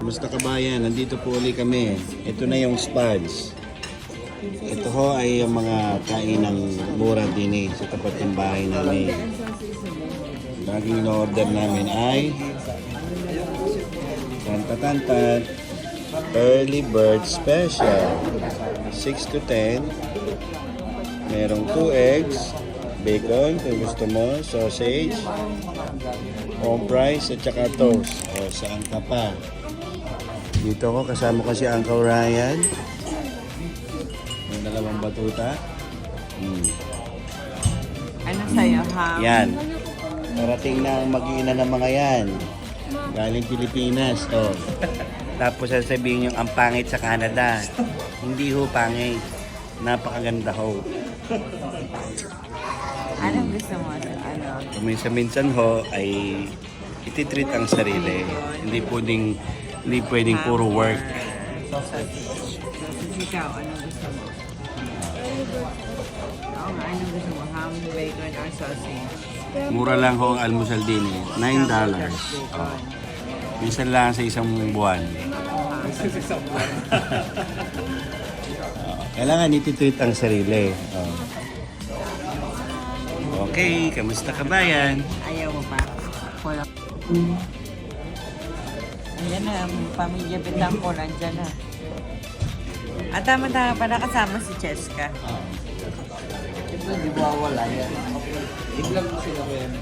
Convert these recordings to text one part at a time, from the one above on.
Kamusta kabayan? Nandito po uli kami. Ito na yung spuds. Ito ho ay yung mga kainang mura din eh, sa tapat ng bahay namin. Laging in-order namin ay Tanta-tantan Early Bird Special 6 to 10 Merong 2 eggs Bacon kung gusto mo Sausage Home price at saka toast O saan ka pa Dito ko kasama ko si Uncle Ryan May dalawang batuta hmm. Ano sa'yo, ha? Yan. Parating na ang mag-iina ng mga yan. Galing Pilipinas. Oh. Tapos sasabihin yung ang pangit sa Canada. Hindi ho pangit. Napakaganda ho. Anong gusto mo? Ano? Minsan-minsan ho ay ititreat ang sarili. Hindi pwedeng hindi pwedeng puro work. Sausage. ikaw, anong gusto mo? Oo nga, anong gusto mo? Ham, bacon, or sausage? Mura lang ho ang almusal din eh. $9. Bacon. Minsan lang sa isang buwan. Oo. Kailangan ititreat ang sarili. Oo. Okay, kamusta ka bayan? Ayaw mo pa? Wala. Ayan na, ang pamilya Betang ko, nandyan na. At tama-tama pa nakasama si Cheska. Ito, di ba wala yan? Mo sila ko yan.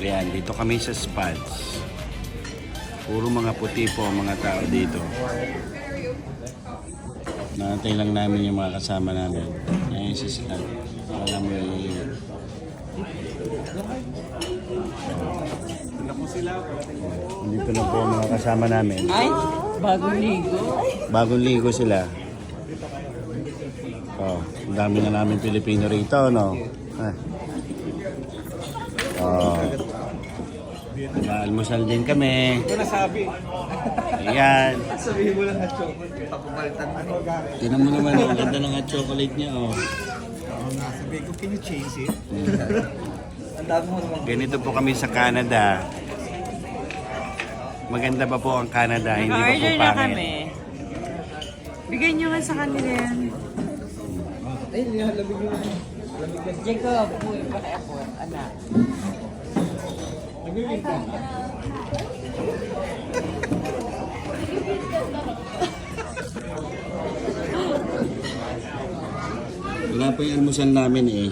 Ayan, dito kami sa Spuds. Puro mga puti po ang mga tao dito. Nakantay lang namin yung mga kasama namin. Ayan si Slad. Alam mo yung... Dito na po ang mga kasama namin. Ay, bagong ligo. Bagong ligo sila. Oh, ang dami na namin Pilipino rito, no? Ah. Oh. Almusal din kami. Ito nasabi. Ayan. Sabihin mo lang na chocolate. Papapalitan mo. Tinan mo naman, ang ganda ng hot chocolate niya, oh. Oo nga, sabihin ko, can you change it? Ang dami mo naman. Ganito po kami sa Canada. Maganda pa po ang Canada, hindi pa po Nag-order na pangit. kami. Bigyan nyo nga sa kanila yan. Ay, lamig mo. Lamig na. Jacob, uy, baka ako, anak. Nag-wait ka. Wala pa yung almusal namin eh.